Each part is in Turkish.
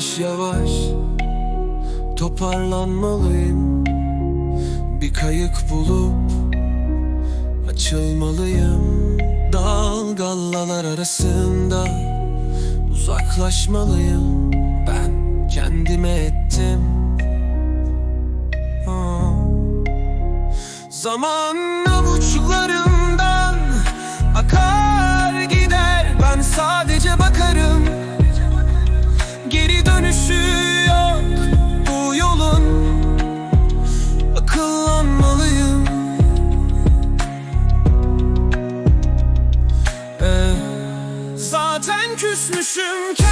Yavaş yavaş toparlanmalıyım. Bir kayık bulup açılmalıyım. Dalgalar arasında uzaklaşmalıyım. Ben kendime ettim. Aa. Zaman avuçlarımdan akar gider. Ben sadece bakarım Zaten küsmüşüm. Kendime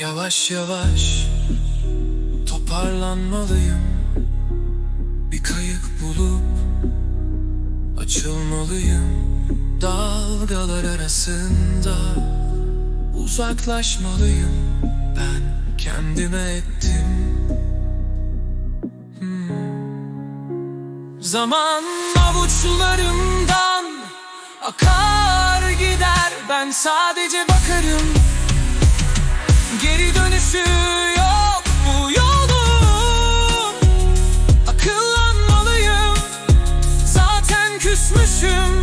Yavaş yavaş toparlanmalıyım. Bir kayık bulup açılmalıyım. Dalgalar arasında uzaklaşmalıyım. Ben kendime ettim. Hmm. Zaman avuçlarımdan akar gider. Ben sadece bakarım Geri dönüşü yok bu yolun. Akıllanmalıyım. Zaten küsmüşüm.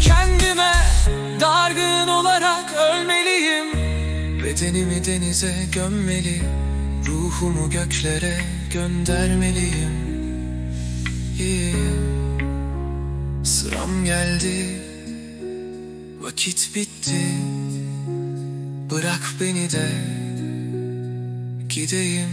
Kendime dargın olarak ölmeliyim. Bedenimi denize gömmeli. Ruhumu göklere göndermeliyim. İyi. Sıram geldi. Vakit bitti Bırak beni de gideyim